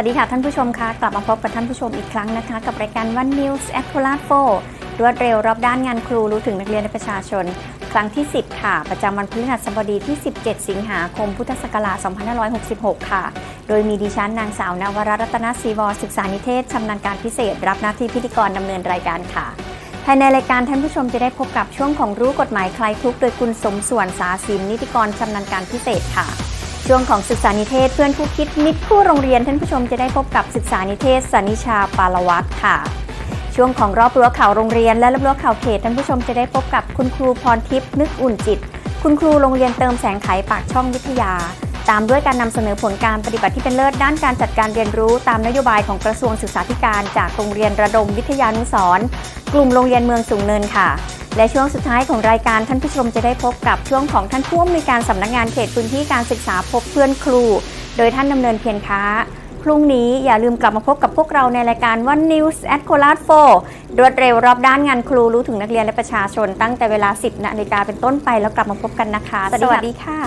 วัสดีค่ะท่านผู้ชมคะกลับมาพบกับท่านผู้ชมอีกครั้งนะคะ กับรายการ One News at c o l a d 4รวดเร็วรอบด้านงานครูรู้ถึงนักเรียนและประชาชน ครั้งที่ 10 ค่ะ ประจำวันพฤหัสบดีที่ 17 สิงหาคมพุทธศักราช2566 ค่ะ โดยมีดิฉันนางสาวนวรัตรัตนศรีวรศึกษานิเทศชำนาญการพิเศษ รับหน้าที่พิธีกรดำเนินรายการค่ะภายในรายการท่านผู้ชมจะได้พบกับช่วงของรู้กฎหมายคลายทุกข์โดยคุณสมส่วนสาสินนิติกรชำนาญการพิเศษค่ะ ช่วงของศึกษานิเทศเพื่อนผู้คิดมิตรคู่โรงเรียนท่านผู้ชมจะได้พบกับศึกษานิเทศสนิชาปาลวัตรค่ะ ช่วงของรอบรั้วข่าวโรงเรียนและรอบรั้วข่าวเขตท่านผู้ชมจะได้พบกับคุณครูพรทิพย์นึกอุ่นจิต คุณครูโรงเรียนเติมแสงไขปากช่องวิทยา ตามด้วยการนำเสนอผลการปฏิบัติที่เป็นเลิศด้านการจัดการเรียนรู้ตามนโยบายของกระทรวงศึกษาธิการ จากโรงเรียนระดมวิทยานุสร์กลุ่มโรงเรียนเมืองสูงเนินค่ะ และช่วงสุดท้ายของรายการท่านผู้ชมจะได้พบกับช่วงของท่านผู้อำนวยการสำนักงานเขตพื้นที่การศึกษาพบเพื่อนครู โดยท่านดำเนินเพียรค้า พรุ่งนี้อย่าลืมกลับมาพบกับพวกเราในรายการ One News at c o l a d 4รวดเร็วรอบด้านงานครูรู้ถึงนักเรียนและประชาชนตั้งแต่เวลา 10นาฬิกาเป็นต้นไปแล้วกลับมาพบกันนะคะ สวัสดีค่ะ